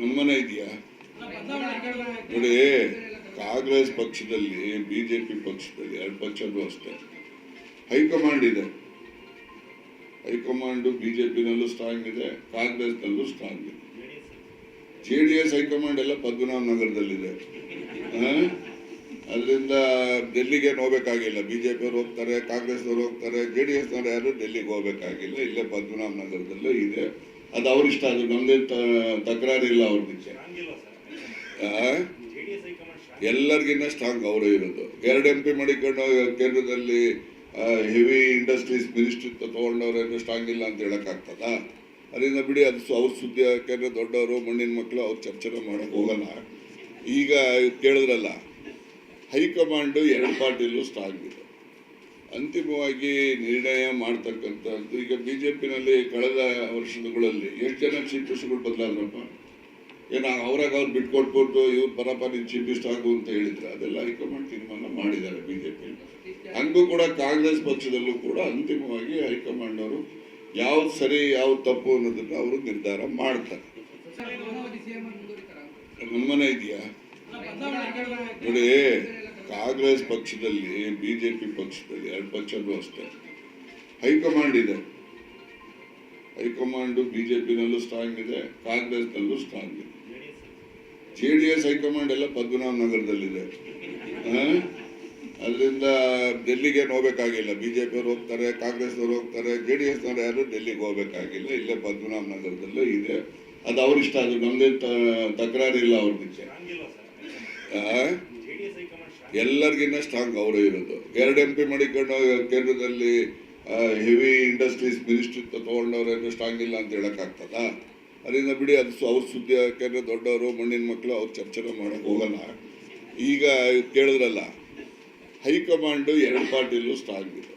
ಗಮನ ಇದೆಯಾ? ನೋಡಿ, ಕಾಂಗ್ರೆಸ್ ಪಕ್ಷದಲ್ಲಿ, ಬಿಜೆಪಿ ಪಕ್ಷದಲ್ಲಿ, ಎರಡು ಪಕ್ಷನೂ ಅಷ್ಟೇ. ಹೈಕಮಾಂಡ್ ಇದೆ. ಹೈಕಮಾಂಡ್ ಬಿಜೆಪಿನಲ್ಲೂ ಸ್ಟ್ರಾಂಗ್ ಇದೆ, ಕಾಂಗ್ರೆಸ್ನಲ್ಲೂ ಸ್ಟ್ರಾಂಗ್ ಇದೆ. J D S high command ಎಲ್ಲ ಪದ್ಮನಾಭ ನಗರದಲ್ಲಿದೆ. ಅದರಿಂದ ಡೆಲ್ಲಿಗೆ ಹೋಗ್ಬೇಕಾಗಿಲ್ಲ ಬಿಜೆಪಿ ಅವ್ರು ಹೋಗ್ತಾರೆ, ಕಾಂಗ್ರೆಸ್ನವ್ರು ಹೋಗ್ತಾರೆ, ಜೆ ಡಿ ಎಸ್ನವ್ರು ಯಾರು ಡೆಲ್ಲಿಗೆ ಹೋಗ್ಬೇಕಾಗಿಲ್ಲ. ಇಲ್ಲೇ ಪದ್ಮನಾಭ ನಗರದಲ್ಲೇ ಇದೆ. ಅದು ಅವ್ರ ಇಷ್ಟ ಅದು ನಮ್ದೇನು ತಕರಾರಿಲ್ಲ ಅವ್ರ ಬಿಚ್ಚೆ ಎಲ್ಲರಿಗಿನ್ನ ಸ್ಟ್ರಾಂಗ್ ಅವರೇ ಇರೋದು. ಎರಡು ಎಂ ಪಿ ಮಾಡಿಕೊಂಡು ಕೇಂದ್ರದಲ್ಲಿ ಹೆವಿ ಇಂಡಸ್ಟ್ರೀಸ್ ಮಿನಿಸ್ಟ್ರಿ ತಗೊಂಡವ್ರೇನು ಸ್ಟ್ರಾಂಗ್ ಇಲ್ಲ ಅಂತ ಹೇಳಕ್ಕಾಗ್ತದ ಅದರಿಂದ ಬಿಡಿ, ಅದು ಅವ್ರ ಸುದ್ದಿ ಯಾಕೆಂದ್ರೆ ದೊಡ್ಡವರು, ಮಣ್ಣಿನ ಮಕ್ಕಳು ಅವ್ರು ಚರ್ಚೆ ಮಾಡಕ್ ಹೋಗಲ್ಲ. ಈಗ ಕೇಳಿದ್ರಲ್ಲ, ಹೈಕಮಾಂಡು ಎರಡು ಪಾರ್ಟಿಲೂ ಸ್ಟ್ರಾಂಗ್ ಇದೆ. ಅಂತಿಮವಾಗಿ ನಿರ್ಣಯ ಮಾಡ್ತಕ್ಕಂಥದ್ದು ಈಗ ಬಿ ಜೆ ಪಿನಲ್ಲಿ ಕಳೆದ ವರ್ಷಗಳಲ್ಲಿ ಎಷ್ಟು ಜನ ಚೀಫ್ ಮಿನಿಸ್ಟರ್ಗಳು ಬದಲಾದ್ರಪ್ಪ ಏನೋ ಅವ್ರಾಗ ಅವ್ರು ಬಿಟ್ಕೊಟ್ಬಿಟ್ಟು ಇವ್ರು ಬರಪ್ಪ ನೀನು ಚೀಫ್ ಮಿನಿಸ್ಟರ್ ಆಗು ಅಂತ ಹೇಳಿದ್ರೆ ಅದೆಲ್ಲ ಹೈಕಮಾಂಡ್ ತೀರ್ಮಾನ ಮಾಡಿದ್ದಾರೆ ಬಿ ಜೆ ಪಿ ಹಂಗೂ ಕೂಡ ಕಾಂಗ್ರೆಸ್ ಪಕ್ಷದಲ್ಲೂ ಕೂಡ ಅಂತಿಮವಾಗಿ ಹೈಕಮಾಂಡ್ ಅವರು ಯಾವ್ದು ಸರಿ ಯಾವ್ದು ತಪ್ಪು ಅನ್ನೋದನ್ನು ಅವರು ನಿರ್ಧಾರ ಮಾಡ್ತಾರೆ. ಅನುಮಾನ ಇದೆಯಾ? ನೋಡಿ ಕಾಂಗ್ರೆಸ್ ಪಕ್ಷದಲ್ಲಿ, ಬಿಜೆಪಿ ಪಕ್ಷದಲ್ಲಿ, ಎರಡು ಪಕ್ಷಗಳು ಅಷ್ಟೇ. ಹೈಕಮಾಂಡ್ ಇದೆ. ಹೈಕಮಾಂಡ್ ಬಿಜೆಪಿನಲ್ಲೂ ಸ್ಟ್ರಾಂಗ್ ಇದೆ, ಕಾಂಗ್ರೆಸ್ನಲ್ಲೂ ಸ್ಟ್ರಾಂಗ್ ಇದೆ. J D S high command ಎಲ್ಲ ಪದ್ಮನಾಭ ನಗರದಲ್ಲಿದೆ. ಅದರಿಂದ ಡೆಲ್ಲಿಗೆ ಹೋಗಬೇಕಾಗಿಲ್ಲ ಹೋಗ್ಬೇಕಾಗಿಲ್ಲ ಬಿಜೆಪಿ ಅವ್ರು ಹೋಗ್ತಾರೆ, ಕಾಂಗ್ರೆಸ್ನವ್ರು ಹೋಗ್ತಾರೆ, ಜೆ ಡಿ ಎಸ್ನವ್ರು ಯಾರು ಡೆಲ್ಲಿಗೆ ಹೋಗ್ಬೇಕಾಗಿಲ್ಲ. ಇಲ್ಲೇ ಪದ್ಮನಾಭ ನಗರದಲ್ಲೇ ಇದೆ. ಅದು ಅವ್ರ ಇಷ್ಟ ಅದು ನಮ್ದೇನು ತಕರಾರಿಲ್ಲ ಅವ್ರ ಆ? ಎಲ್ಲರಿಗಿನ್ನ ಸ್ಟ್ರಾಂಗ್ ಅವರೇ ಇರೋದು. ಎರಡು ಎಂ ಪಿ ಮಾಡಿಕೊಂಡು ಕೇಂದ್ರದಲ್ಲಿ ಹೆವಿ ಇಂಡಸ್ಟ್ರೀಸ್ ಮಿನಿಸ್ಟ್ರಿ ತೊಗೊಂಡವ್ರೇನು ಸ್ಟ್ರಾಂಗ್ ಇಲ್ಲ ಅಂತ ಹೇಳಕ್ಕಾಗ್ತದ ಅದರಿಂದ ಬಿಡಿ ಅದು ಅವ್ರ ಸುದ್ದಿ ಯಾಕೆಂದ್ರೆ ದೊಡ್ಡವರು, ಮಣ್ಣಿನ ಮಕ್ಕಳು ಅವ್ರು ಚರ್ಚೆ ಮಾಡೋಕೆ ಹೋಗಲ್ಲ. ಈಗ ಕೇಳಿದ್ರಲ್ಲ, ಹೈಕಮಾಂಡು ಎರಡು ಪಾರ್ಟಿಲೂ ಸ್ಟ್ರಾಂಗ್ ಇದೆ.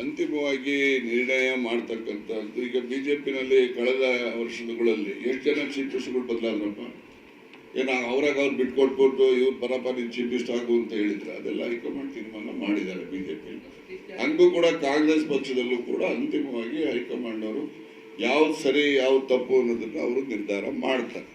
ಅಂತಿಮವಾಗಿ ನಿರ್ಣಯ ಮಾಡ್ತಕ್ಕಂಥದ್ದು, ಈಗ ಬಿ ಜೆ ಪಿನಲ್ಲಿ ಕಳೆದ ವರ್ಷಗಳಲ್ಲಿ ಎಷ್ಟು ಜನ ಚೀಫ್ ಮಿನಿಸ್ಟರ್ಗಳು ಬದಲಾದ್ರಪ್ಪ ಏನೋ ಅವ್ರಾಗ ಅವ್ರು ಬಿಟ್ಕೊಟ್ಬಿಟ್ಟು ಇವ್ರು ಬರಪ್ಪ ನೀನು ಚೀಫ್ ಮಿನಿಸ್ಟರ್ ಆಗು ಅಂತ ಹೇಳಿದ್ರೆ ಅದೆಲ್ಲ ಹೈಕಮಾಂಡ್ ತೀರ್ಮಾನ ಮಾಡಿದ್ದಾರೆ ಬಿಜೆಪಿ ಹಂಗೂ ಕೂಡ ಕಾಂಗ್ರೆಸ್ ಪಕ್ಷದಲ್ಲೂ ಕೂಡ ಅಂತಿಮವಾಗಿ ಹೈಕಮಾಂಡ್ ಅವರು ಯಾವ್ದು ಸರಿ ಯಾವ್ದು ತಪ್ಪು ಅನ್ನೋದನ್ನ ಅವರು ನಿರ್ಧಾರ ಮಾಡ್ತಾರೆ.